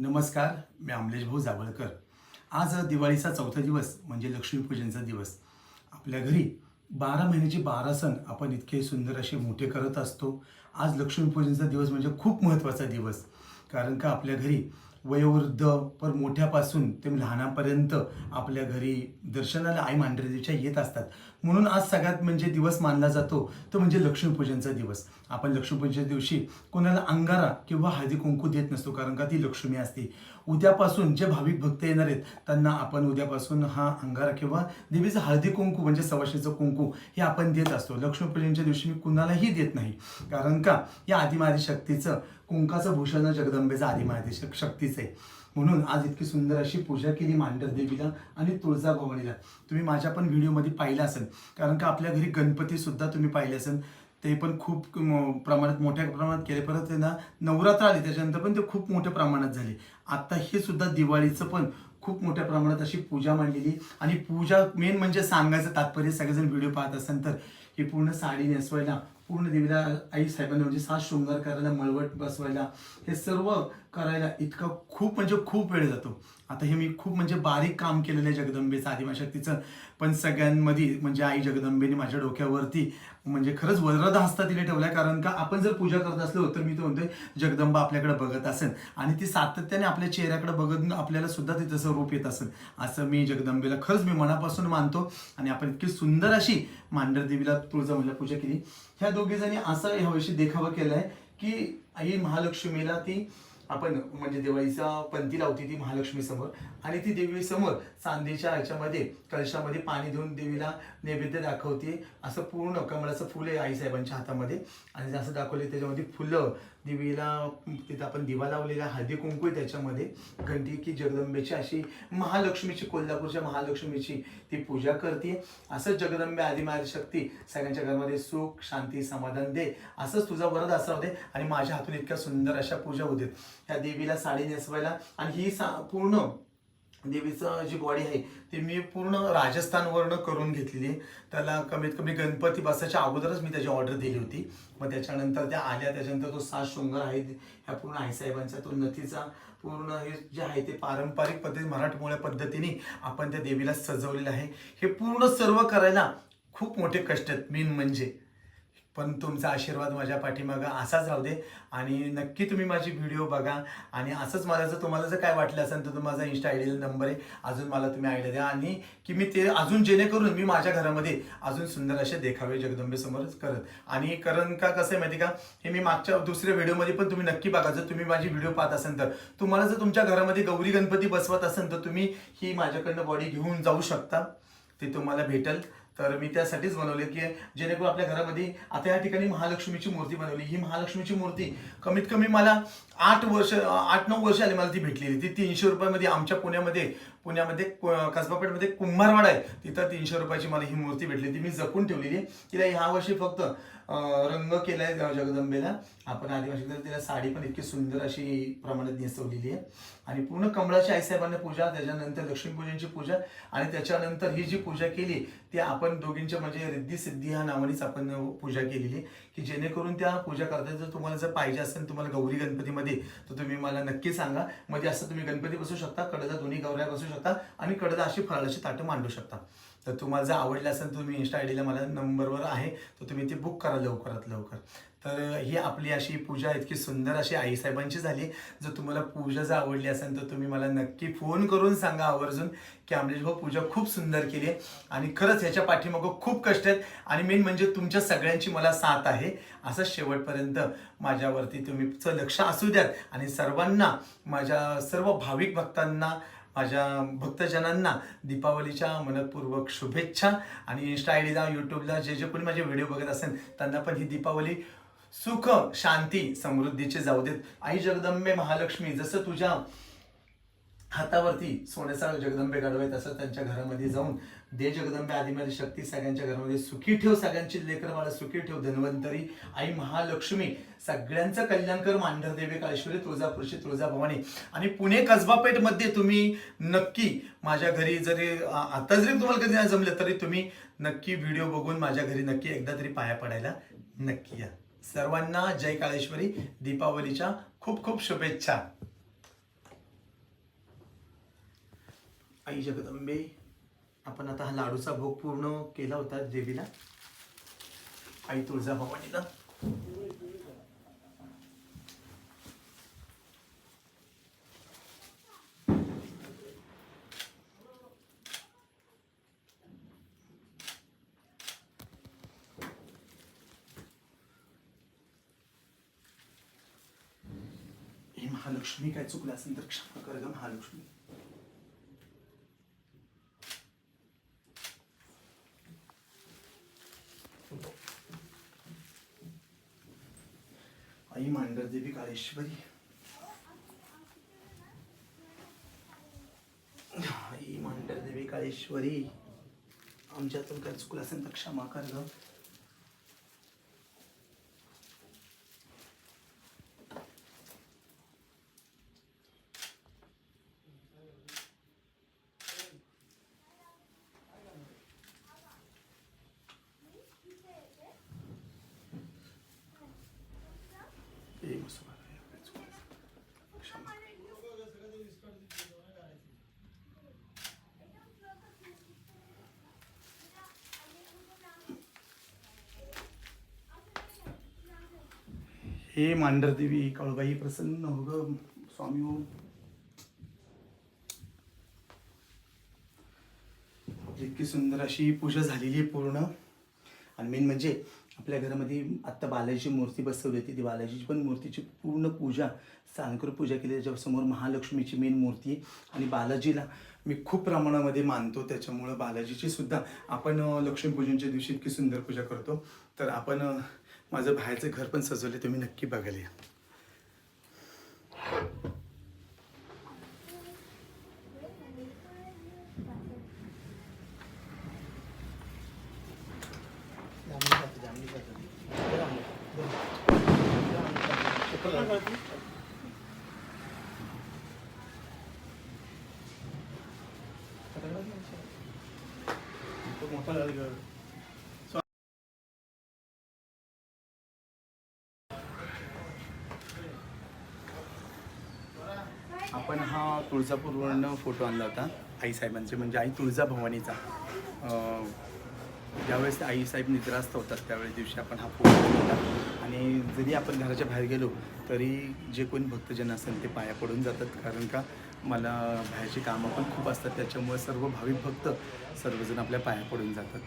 नमस्कार मी अमलेश भाऊ जावळकर. आज दिवाळीचा चौथा दिवस म्हणजे लक्ष्मीपूजनचा दिवस. आपल्या घरी बारा महिन्याचे बारा सण आपण इतके सुंदर असे मोठे करत असतो. आज लक्ष्मीपूजनचा दिवस म्हणजे खूप महत्त्वाचा दिवस. कारण का आपल्या घरी वयोवृद्ध पर मोठ्यापासून ते लहानापर्यंत आपल्या घरी दर्शनाला आई मांढरदेवीच्या येत असतात. म्हणून आज सगळ्यात म्हणजे दिवस मानला जातो तो म्हणजे लक्ष्मीपूजनचा दिवस. आपण लक्ष्मीपूजनच्या दिवशी कोणाला अंगारा किंवा हळदी कुंकू देत नसतो कारण का ती लक्ष्मी असते. उद्यापासून जे भाविक भक्त येणार आहेत त्यांना आपण उद्यापासून हा अंगारा किंवा देवीचं हळदी कुंकू म्हणजे सवाशीचं कुंकू हे आपण देत असतो. लक्ष्मीपूजनच्या दिवशी मी कुणालाही देत नाही. कारण का? या आदिमादी शक्तीचं कुंकाचं भूषण जगदंबेचं आदिमादी शक्तीचं आहे. म्हणून आज इतकी सुंदर अशी पूजा केली मांडर देवीला आणि तुळजाभवानीला. तुम्ही माझ्या पण व्हिडिओमध्ये पाहिलं असेल. कारण का? आपल्या घरी गणपती सुद्धा तुम्ही पाहिले असेल. ते पण खूप प्रमाणात मोठ्या प्रमाणात केले. परत त्यांना नवरात्र आली त्याच्यानंतर पण ते खूप मोठ्या प्रमाणात झाले. आता हे सुद्धा दिवाळीचं पण खूप मोठ्या प्रमाणात अशी पूजा मांडलेली. आणि पूजा मेन म्हणजे सांगायचं तात्पर्य सगळेजण व्हिडिओ पाहत असाल तर ही पूर्ण साडी नेसवायला पूर्ण देवीला आई साहेबांना म्हणजे सात शृंगार करायला मळवट बसवायला हे सर्व करायला इतका खूप म्हणजे खूप वेळ जातो. आता हे मी खूप म्हणजे बारीक काम केलेलं आहे जगदंबेचं आदिमाशक्तीचं. पण सगळ्यांमध्ये म्हणजे आई जगदंबेने माझ्या डोक्यावरती म्हणजे खरंच वज्रद हस्ता तिने ठेवलाय कारण का आपण जर पूजा करत असलो तर मी तो म्हणतोय जगदंबा आपल्याकडे बघत असेल. आणि ती सातत्याने आपल्या चेहऱ्याकडे बघत आपल्याला सुद्धा ते तसं रूप येत असेल. असं मी जगदंबेला खरंच मी मनापासून मानतो. आणि आपण इतकी सुंदर अशी मांढरदेवीला तुळजाभवानीला म्हणजे पूजा केली. ह्या दोघीजणी जणी असं ह्यावर्षी देखावा केलाय की आई महालक्ष्मीला ती आपण म्हणजे दिवाळीचा पंती लावते ती महालक्ष्मी समोर. आणि ती देवी समोर चांदीच्या ह्याच्यामध्ये कलशामध्ये पाणी देऊन देवीला नैवेद्य दाखवते. असं पूर्ण कमळाचं फुल आहे आईसाहेबांच्या हातामध्ये. आणि असं दाखवले त्याच्यामध्ये फुलं देवीला तिथं आपण दिवा लावलेला हळदी कुंकू आहे त्याच्यामध्ये. घंटी की जगदंबेची अशी महालक्ष्मीची कोल्हापूरच्या महालक्ष्मीची ती पूजा करते. असंच जगदंबे माझी शक्ती सगळ्यांच्या घरामध्ये सुख शांती समाधान दे. असंच तुझा वरद असा होते आणि माझ्या हातून इतक्या सुंदर अशा पूजा होते त्या देवीला साडी नेसवायला आणि ही सा पूर्ण देवीचं जी बॉडी आहे ती मी पूर्ण राजस्थानवरनं करून घेतलेली आहे. त्याला कमीत कमी गणपती बसायच्या अगोदरच मी त्याची ऑर्डर दिली होती. मग त्याच्यानंतर त्या आल्या त्याच्यानंतर तो सात शृंगार आहे ह्या पूर्ण आईसाहेबांचा तो नथीचा पूर्ण हे जे आहे ते पारंपरिक पद्धती मराठमोळ्या पद्धतीने आपण त्या देवीला सजवलेलं आहे. हे पूर्ण सर्व करायला खूप मोठे कष्ट आहेत मेन म्हणजे. पण तुमचा आशीर्वाद माझ्या पाठीमागं असाच राहू दे. आणि नक्की तुम्ही माझी व्हिडिओ बघा. आणि असंच मला जर तुम्हाला जर काय वाटलं असेल तर माझा इन्स्टा आय नंबर आहे. अजून मला तुम्ही आयडिया द्या. आणि की मी ते अजून जेणेकरून मी माझ्या घरामध्ये अजून सुंदर असे देखावे जगदंबेसमोरच करत. आणि कारण का कसं आहे माहिती का? हे मी मागच्या दुसऱ्या व्हिडिओमध्ये पण तुम्ही नक्की बघा. जर तुम्ही माझी व्हिडिओ पाहत असेल तर तुम्हाला जर तुमच्या घरामध्ये गौरी गणपती बसवत असेल तर तुम्ही ही माझ्याकडनं बॉडी घेऊन जाऊ शकता. ते तुम्हाला भेटेल. तर मी त्यासाठीच बनवले की जेणेकरून आपल्या घरामध्ये आता या ठिकाणी महालक्ष्मीची मूर्ती बनवली. ही महालक्ष्मीची मूर्ती कमीत कमी मला आठ वर्ष आठ नऊ वर्ष आली मला ती भेटलेली. ती तीनशे रुपयामध्ये आमच्या पुण्यामध्ये पुण्यामध्ये कसबापेठमध्ये कुंभारवाडा आहे. तिथं तीनशे रुपयाची मला ही मूर्ती भेटली. ती मी जपून ठेवलेली. आहे. तिला ह्या वर्षी फक्त रंग केलाय जगदंबेला. आपण आदिवासी तिला साडी पण इतकी सुंदर अशी प्रमाणात नेसवलेली आहे. आणि पूर्ण कमळाची आईसाहेबांना पूजा त्याच्यानंतर लक्ष्मीपूजनची पूजा आणि त्याच्यानंतर ही जी पूजा केली ती आपण दोघींच्या म्हणजे रिद्धी सिद्धी ह्या नावानेच आपण पूजा केलेली की जेणेकरून त्या पूजा करता जर तुम्हाला जर पाहिजे असेल तुम्हाला गौरी गणपतीमध्ये तर तुम्ही मला नक्की सांगा. मध्ये असं तुम्ही गणपती बसू शकता कडदा दोन्ही गौऱ्या बसू शकता आणि कडदा अशी फळाची ताटं मांडू शकता. तर तुम्हाला जर आवडलं असेल तुम्ही इन्स्टा आय डीला मला नंबरवर आहे तर तुम्ही ते बुक करा लवकरात लवकर. तर ही आपली अशी पूजा इतकी सुंदर अशी आईसाहेबांची झाली. जर तुम्हाला पूजा जर आवडली असेल तर तुम्ही मला नक्की फोन करून सांगा आवर्जून की आमलेश भाऊ पूजा खूप सुंदर केली आहे. आणि खरंच ह्याच्या पाठीमागं खूप कष्ट आहेत. आणि मेन म्हणजे तुमच्या सगळ्यांची मला साथ आहे. असं शेवटपर्यंत माझ्यावरती तुमचं लक्ष असू द्यात. आणि सर्वांना माझ्या सर्व भाविक भक्तांना माझ्या भक्तजनांना दीपावलीच्या मनपूर्वक शुभेच्छा. आणि इन्स्टा आय डीला यूट्यूबला जे जे कोणी माझे व्हिडिओ बघत असेल त्यांना पण ही दीपावली सुख शांती समृद्धीचे जाऊ देत. आई जगदंबे महालक्ष्मी जसं तुझ्या हातावरती सोन्याचा जगदंबे गाडवाय तसं त्यांच्या घरामध्ये जाऊन दे जगदंबे आदिमध्ये शक्ती सगळ्यांच्या घरामध्ये सुखी ठेव सगळ्यांची लेकर मला सुखी ठेव धन्वंतरी. आई महालक्ष्मी सगळ्यांचं कल्याणकर मांढर देवी काळेश्वरी तुळजापूरची तुळजाभवानी. आणि पुणे कसबापेठमध्ये तुम्ही नक्की माझ्या घरी जरी आता जरी तुम्हाला कधी नाही जमलं तरी तुम्ही नक्की व्हिडिओ बघून माझ्या घरी नक्की एकदा तरी पाया पडायला नक्की या. सर्वांना जय काळेश्वरी. दीपावलीच्या खूप खूप शुभेच्छा. आई जगदंबे आपण आता हा लाडूचा भोग पूर्ण केला होता देवीला. आई तुळजाभवानीला. महालक्ष्मी काय चुकलं असेल तर क्षमा कर ग महालक्ष्मी आई मांडरदेवी काळेश्वरी. आई मांडरदेवी काळेश्वरी. आमच्यातून काय चुकलं असेल तर क्षमा कर ग ए मुसलमान, काय चुकलं असेल. क्षमा हे मांडरदेवी काळूबाई प्रसन्न हो ग. स्वामी हो इतकी सुंदर अशी पूजा झालेली आहे पूर्ण. आणि मेन म्हणजे आपल्या घरामध्ये आत्ता बालाजीची मूर्ती बसवली होती. ती बालाजीची पण मूर्तीची पूर्ण पूजा सांकर पूजा केली. त्याच्यासमोर महालक्ष्मीची मेन मूर्ती आहे. आणि बालाजीला मी खूप प्रमाणामध्ये मानतो. त्याच्यामुळं बालाजीची सुद्धा आपण लक्ष्मीपूजनच्या दिवशी इतकी सुंदर पूजा करतो. तर आपण माझं बाहेरचं घर पण सजवलं तुम्ही नक्की बघायला या. मोठा आपण हा तुळजापूरवरनं फोटो आणला होता आईसाहेबांचे म्हणजे आई तुळजा भवानीचा. ज्यावेळेस आईसाहेब निद्रास्त होतात त्यावेळेस दिवशी आपण हा फोटो होता आणि जरी आपण घराच्या बाहेर गेलो तरी जे कोणी भक्तजन असेल ते पाया पडून जातात. कारण का मला बाहेरची कामं पण खूप असतात. त्याच्यामुळे सर्व भाविक भक्त सर्वजण आपल्या पाया पडून जातात.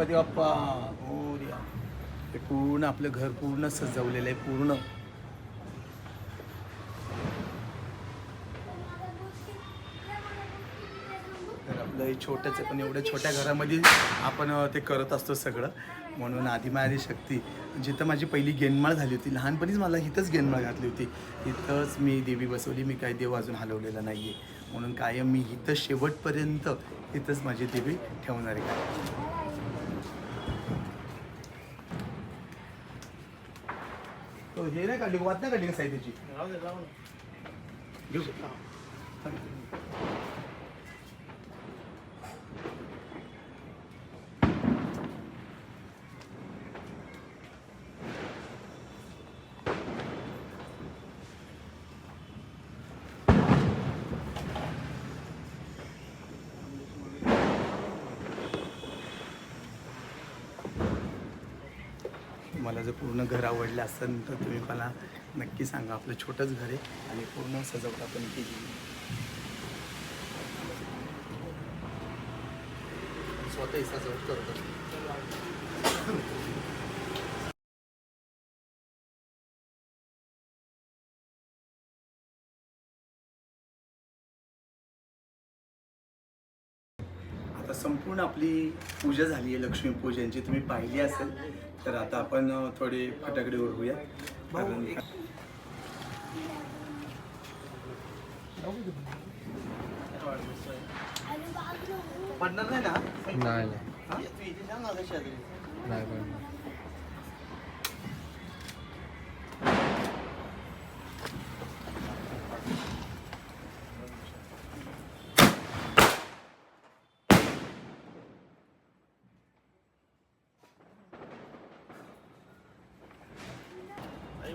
गणपती बाप्पा. ते पूर्ण आपलं घर पूर्ण सजवलेलं आहे पूर्ण. तर आपलं हे छोटंच आहे पण एवढ्या छोट्या घरामध्ये आपण ते करत असतो सगळं. म्हणून आदिमायादी शक्ती. जिथं माझी पहिली गेनमाळ झाली होती लहानपणीच मला इथंच गेनमाळ घातली होती. इथंच मी देवी बसवली मी काही देव अजून हलवलेला नाही आहे म्हणून कायम मी इथं शेवटपर्यंत इथंच माझी देवी ठेवणार आहे. तो हे नाही काढली वाद नाही काढली का साहित्याची घेऊ तुम्हाला जर पूर्ण घर आवडलं असेल तर तुम्ही मला नक्की सांगा. आपलं छोटंच घर आहे आणि पूर्ण सजवटा पण केली स्वतःही सजवत करतो. आता संपूर्ण आपली पूजा झाली आहे लक्ष्मीपूजनची तुम्ही पाहिली असेल तर आता आपण थोडे फटाकडे उडवूया. कारण पडणार नाही ना? नाही नाही.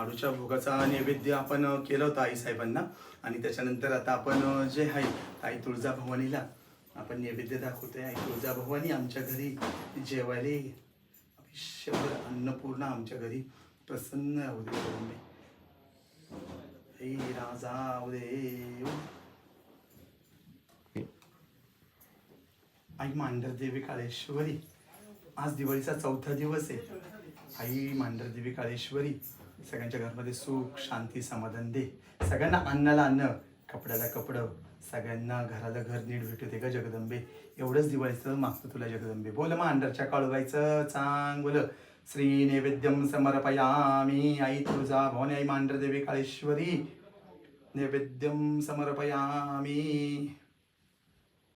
लाडूच्या भोगाचा नैवेद्य आपण केलं होतं आई साहेबांना आणि त्याच्यानंतर आता आपण जे आहे आई तुळजाभवानीला आपण नैवेद्य दाखवतोय. आई तुळजाभवानी आमच्या घरी जेवायला ये. अन्नपूर्णा आमच्या घरी प्रसन्न राहू दे. हे राजा आई मांढरदेवी काळेश्वरी. आज दिवाळीचा चौथा दिवस आहे. आई मांढरदेवी काळेश्वरी. सगळ्यांच्या घरामध्ये सुख शांती समाधान दे. सगळ्यांना अन्नाला अन्न कपड्याला कपडं सगळ्यांना घराला घर नीट भेटू दे का जगदंबे. एवढंच दिवाळीचं मागतो तुला जगदंबे. बोल मांढरच्या काळूबाईचं चांग बोल. श्री नैवेद्यम समर्पयामी आई तुझा भवानी आई मांढरदेवी काळेश्वरी. नैवेद्यम समर्पयामी.